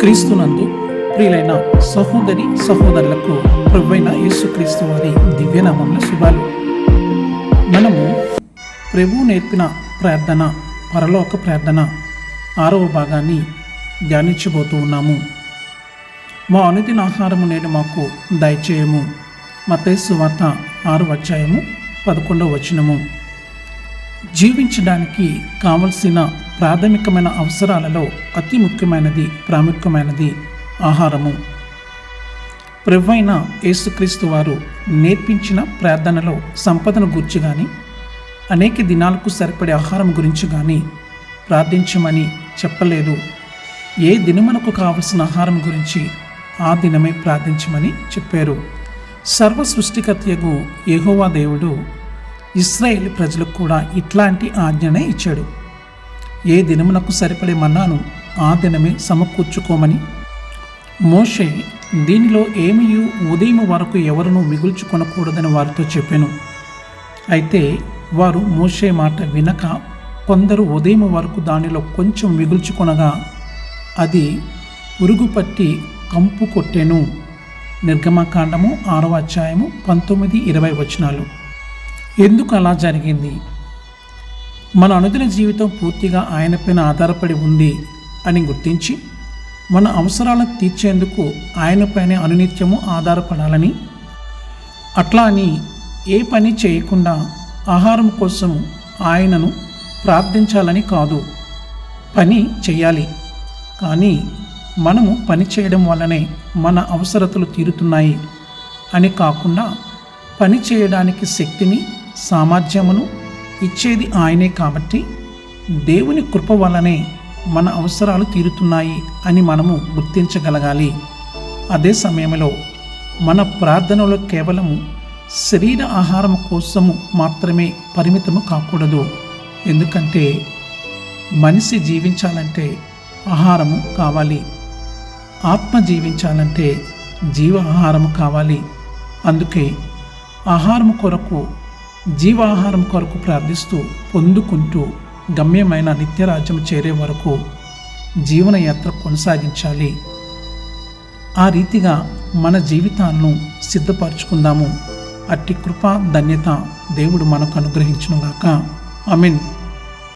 క్రీస్తునందు ప్రియులైన సహోదరి సహోదరులకు ప్రభువైన యేసుక్రీస్తు వారి దివ్యనామంలో శుభాలు. మనము ప్రభు నేర్పిన ప్రార్థన పరలోక ప్రార్థన ఆరవ భాగాన్ని ధ్యానించబోతూ ఉన్నాము. మా అనుదిన ఆహారము నేను మాకు దయచేయము. మతేసు వార్త ఆరు అధ్యాయము పదకొండవ వచనము. జీవించడానికి కావలసిన ప్రాథమికమైన అవసరాలలో అతి ముఖ్యమైనది ప్రాముఖ్యమైనది ఆహారము. ప్రభువైన యేసుక్రీస్తు వారు నేర్పించిన ప్రార్థనలో సంపదను గురించి కానీ అనేక దినాలకు సరిపడే ఆహారం గురించి కానీ ప్రార్థించమని చెప్పలేదు. ఏ దినమునకు కావలసిన ఆహారం గురించి ఆ దినమే ప్రార్థించమని చెప్పారు. సర్వ సృష్టికర్తయగు యహోవా దేవుడు ఇస్రాయేల్ ప్రజలకు కూడా ఇట్లాంటి ఆజ్ఞనే ఇచ్చాడు. ఏ దినమునకు సరిపడే మన్నాను ఆ దినమే సమకూర్చుకోమని. మోషే దీనిలో ఏమీ ఉదయం వరకు ఎవరునూ మిగుల్చుకొనకూడదని వారితో చెప్పాను. అయితే వారు మోషే మాట వినక కొందరు ఉదయం వరకు దానిలో కొంచెం మిగుల్చుకొనగా అది ఉరుగుపట్టి కంపు కొట్టెను. నిర్గమకాండము ఆరవ అధ్యాయము పంతొమ్మిది ఇరవై వచనాలు. ఎందుకు అలా జరిగింది? మన అనుదిన జీవితం పూర్తిగా ఆయనపైన ఆధారపడి ఉంది అని గుర్తించి మన అవసరాలను తీర్చేందుకు ఆయనపైనే అనునిత్యము ఆధారపడాలని అట్లా అని ఏ పని చేయకుండా ఆహారం కోసం ఆయనను ప్రార్థించాలని కాదు. పని చేయాలి. కానీ మనము పని చేయడం వల్లనే మన అవసరతలు తీరుతున్నాయి అని కాకుండా పని చేయడానికి శక్తిని సామర్థ్యమును ఇచ్చేది ఆయనే కాబట్టి దేవుని కృప వల్లనే మన అవసరాలు తీరుతున్నాయి అని మనము గుర్తించగలగాలి. అదే సమయంలో మన ప్రార్థనలో కేవలం శరీర ఆహారం కోసము మాత్రమే పరిమితము కాకూడదు. ఎందుకంటే మనిషి జీవించాలంటే ఆహారము కావాలి. ఆత్మ జీవించాలంటే జీవ ఆహారము కావాలి. అందుకే ఆహారం కొరకు జీవాహారం కొరకు ప్రార్థిస్తూ పొందుకుంటూ గమ్యమైన నిత్యరాజ్యం చేరే వరకు జీవనయాత్ర కొనసాగించాలి. ఆ రీతిగా మన జీవితాలను సిద్ధపరచుకుందాము. అట్టి కృప ధన్యత దేవుడు మనకు అనుగ్రహించునుగాక. I mean